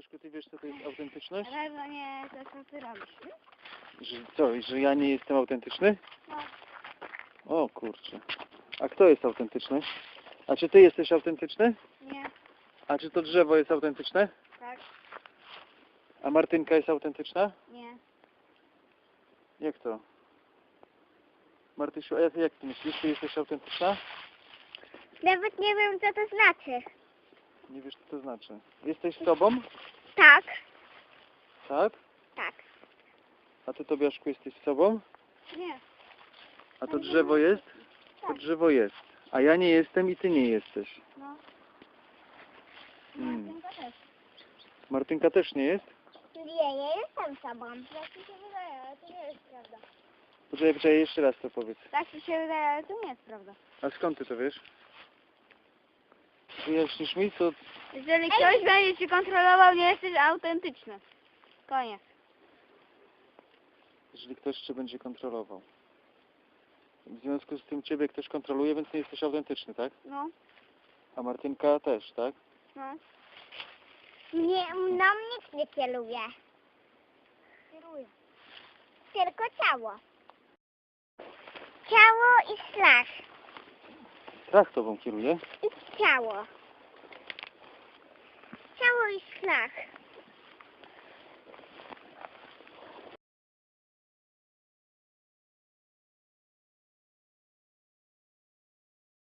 Tobiaszku, ty wiesz co to jest autentyczność? Ale no nie, to co ty robisz? Że co, że ja nie jestem autentyczny? No. O kurczę. A kto jest autentyczny? A czy ty jesteś autentyczny? Nie, A czy to drzewo jest autentyczne? tak, A Martynka jest autentyczna? nie. Jak to? Martysiu, a jak, jak ty myślisz, ty jesteś autentyczna? Nawet nie wiem, co to znaczy. Nie wiesz, co to znaczy. Jesteś sobą? Tak, Tak? tak. A ty, Tobiaszku, jesteś sobą? Nie. A to drzewo jest? To Tak. drzewo jest. A ja nie jestem i ty nie jesteś. No. Hmm. Martynka też. Martynka też nie jest? Nie, ja jestem sobą. Tak mi się wydaje, ale to nie jest prawda. Poczekaj, poczekaj, jeszcze raz to powiedz. Tak mi się wydaje, ale to nie jest prawda. A skąd ty to wiesz? Wyjaśnisz mi, co... Jeżeli ktoś będzie ci kontrolował, nie jesteś autentyczny. Koniec. jeżeli ktoś cię będzie kontrolował. W związku z tym ciebie ktoś kontroluje, więc nie jesteś autentyczny, tak? No, A Martynka też, tak? no. Nie, nam nic nie kieruje. Kieruje. Tylko ciało. Ciało i strach. Strach tobą kieruje. I ciało. Ciało i strach.